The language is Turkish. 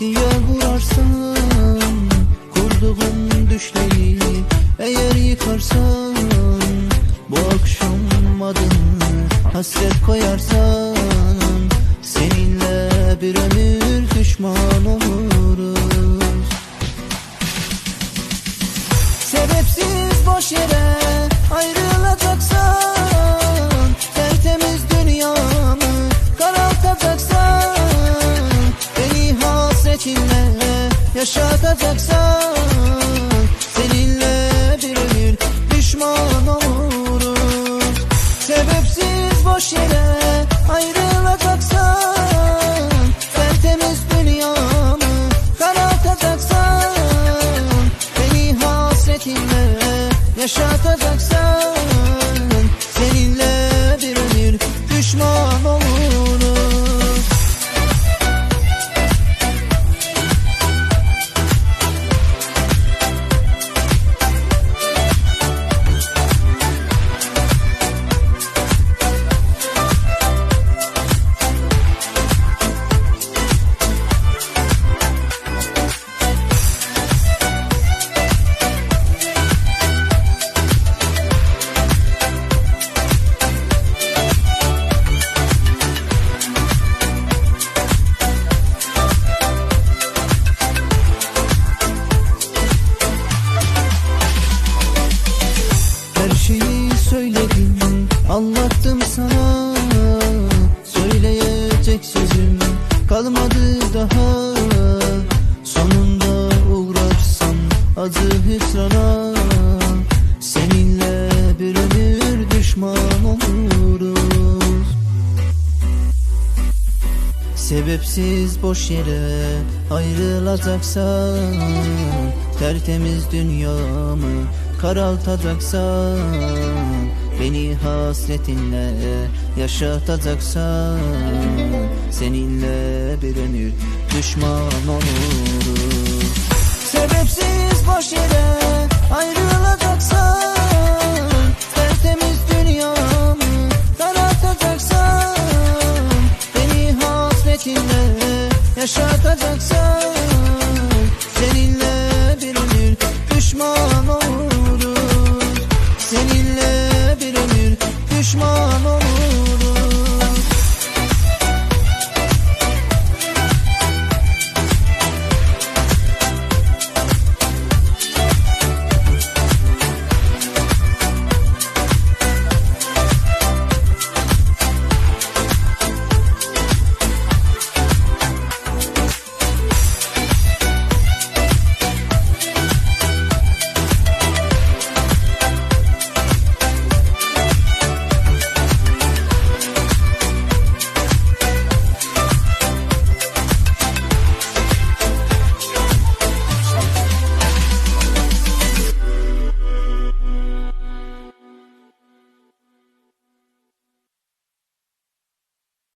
diye vurarsan Kurduğun düşleri eğer yıkarsan Bu akşam adını hasret koyarsan Seninle bir ömür düşman oluruz. Sebepsiz boş yere yaşatacaksan Seninle bir ömür düşman Sebepsiz boş ayrılacaksan Tertemiz dünyamı karartacaksan Beni hasretinle yaşatacaksan anlattım sana Söyleyecek sözüm kalmadı daha. Sonunda uğrarsam acı hüsrana Seninle bir ömür düşman oluruz. Sebepsiz boş yere ayrılacaksan Tertemiz dünyamı karaltacaksan Beni hasretinle yaşatacaksan Seninle bir ömür düşman olurum. Sebepsiz boş yere ayrılacaksan Tertemiz dünyamı daraltacaksan Beni hasretinle yaşatacaksan Seninle bir ömür düşman olurum. Seninle düşmanım